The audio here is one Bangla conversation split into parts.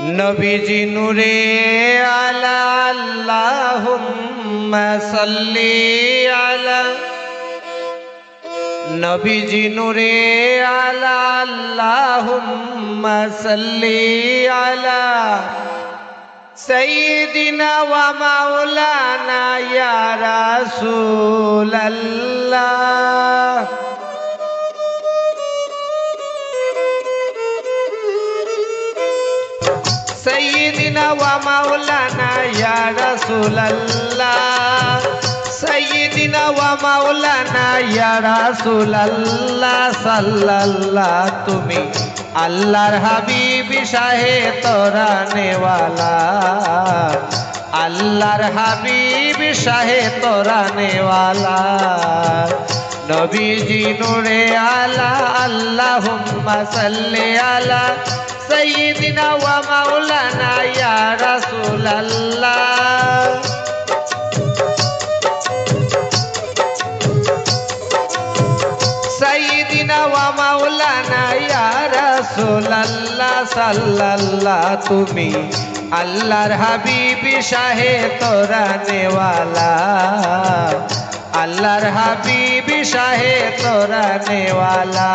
নবীজি নূরে আলা আল্লাহুম্মা আলা নবীজি নূরে আলা আল্লাহুম্মা আলা সাইয়্যিদিনা ওয়া মাওলানা ইয়া রাসূলাল্লাহ। ওয়া মাওলানা ইয়া রাসূলুল্লাহ সাইয়্যিদিনা ওয়া মাওলানা ইয়া রাসূলুল্লাহ সাল্লাল্লাহ তুমি আল্লাহর হাবিব শাহে তোরা নেওয়ালা আল্লাহর হাবিব শাহে তোরা নেওয়ালা নবীজি নূরে আলা আল্লাহ সাল্লি আলা সাইয়্যিদিনা ওয়া মাওলানা ইয়া রাসূলাল্লাহ। সাইয়্যিদিনা ওয়া মাওলানা ইয়া রাসূলাল্লাহ সাল্লাল্লাহ, তুমি আল্লাহর হাবিবি শাহে তোরা নেওয়ালা। আল্লাহর হাবিবি শাহে তোরা নেওয়ালা।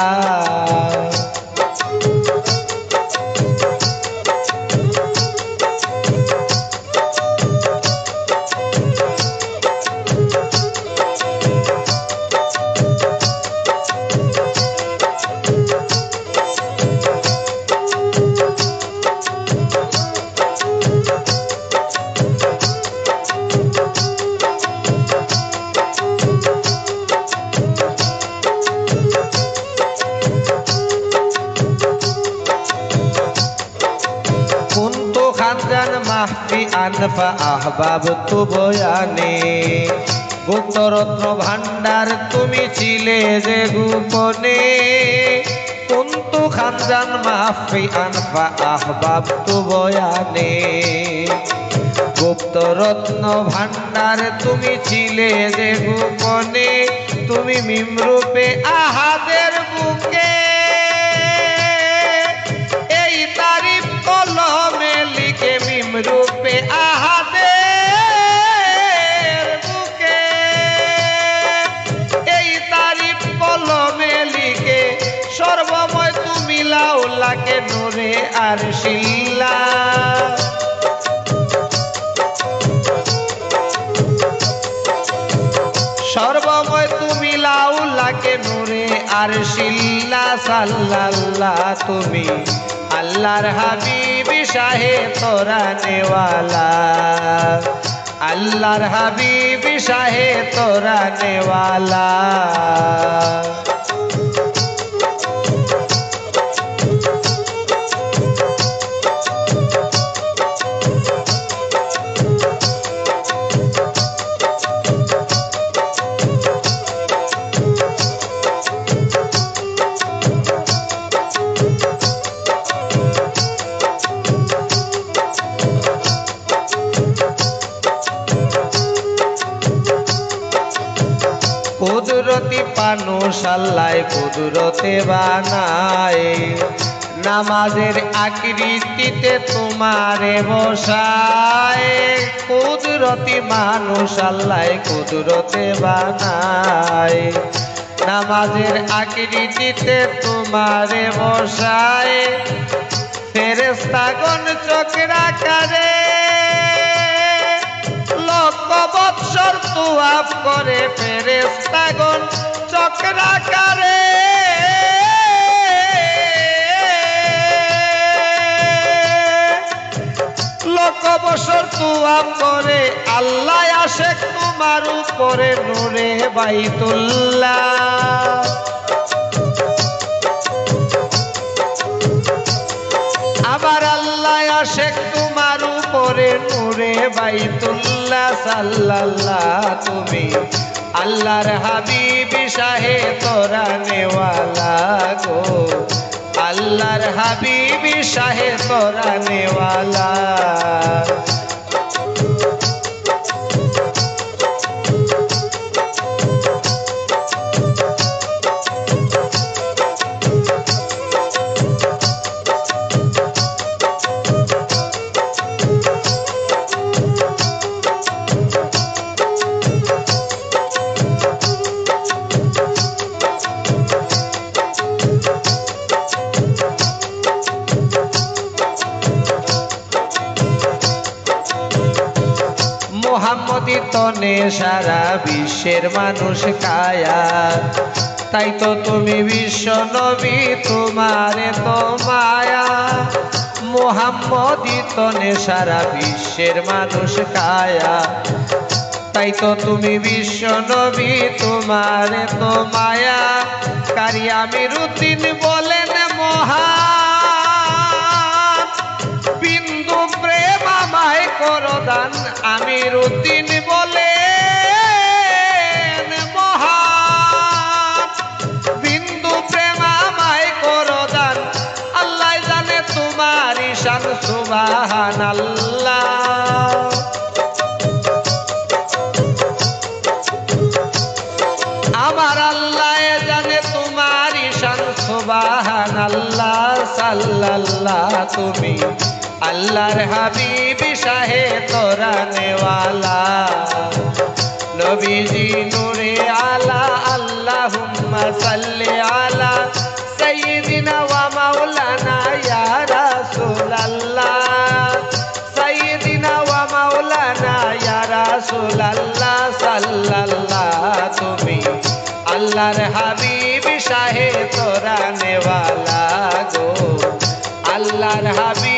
মাহবি আনফা আহবাব তুবয়ানে। গুপ্তরত্ন ভান্ডার তুমি ছিলে যে গোপনে। কুন্তু খানজান মাহফি আনফা আহবাব তুবয়ানে। গুপ্তরত্ন ভান্ডার তুমি ছিলে যে গোপনে। তুমি মিমরূপে আহাদের বুকে আর শিল্লা সর্বময় তুমি লাউলাকে নূরে আর শিল্লা সাল্লাল্লাহ তুমি আল্লাহর হাবিবি, শাহে তোরা নেওয়ালা। আল্লাহর হাবিবি, শাহে তোরা নেওয়ালা। কুদরতি পানুষ আল্লাহ কুদরতে বানায় নামাজের আকৃতিতে তোমারে বসায় কুদরতি মানুষ আল্লাহ কুদরতে বানায় নামাজের আকৃতিতে তোমারে বসায় ফেরেস্তাগণ চক্রাকারে লক্ষ বৎসর তুয়াব করে ফেরেস্তাগণ চক্রাকারে লক্ষ বছর তুয়াব করে আল্লাহ আসে তোমার উপরে নূরে বাইতুল্লাহ। আবার আল্লাহ আসে তোমার উপরে নূরে বাইতুল্লাহ সাল্লাল্লাহ তুমি। আল্লাহর হাবিবি শাহে তোরা নেওয়ালা গো। আল্লাহর হাবিবি শাহে তোরা নেওয়ালা। দিতনে সারা বিশ্বের মানুষ কায়া। তাই তো তুমি বিশ্ব নবী, তোমারে তো মায়া। মোহাম্মদিতনে সারা বিশ্বের মানুষ কায়া। তাই তো তুমি বিশ্ব নবী, তোমার তো মায়া। কারি আমি আমিরুদ্দিন বলেন মহা বিন্দু প্রেম আমায় করদান আমিরুদ্দিন। বলেন সুবাহান আল্লাহ আমার আল্লাহ জানে তোমার ঈশান সুবাহান আল্লাহ সাল্লাল্লাহ। তুমি আল্লাহর হাবিব শাহে তোরা নেওয়ালা। নবীজি নূরে আলা, আল্লাহুম্মা সাল্লি আলা। সাইয়্যিদিনা يا رسول الله سيدنا ومولانا يا رسول الله صلى الله তুমি আল্লাহর হাবিব শাহে তোরা নেওয়ালা গো আল্লাহর হাবিব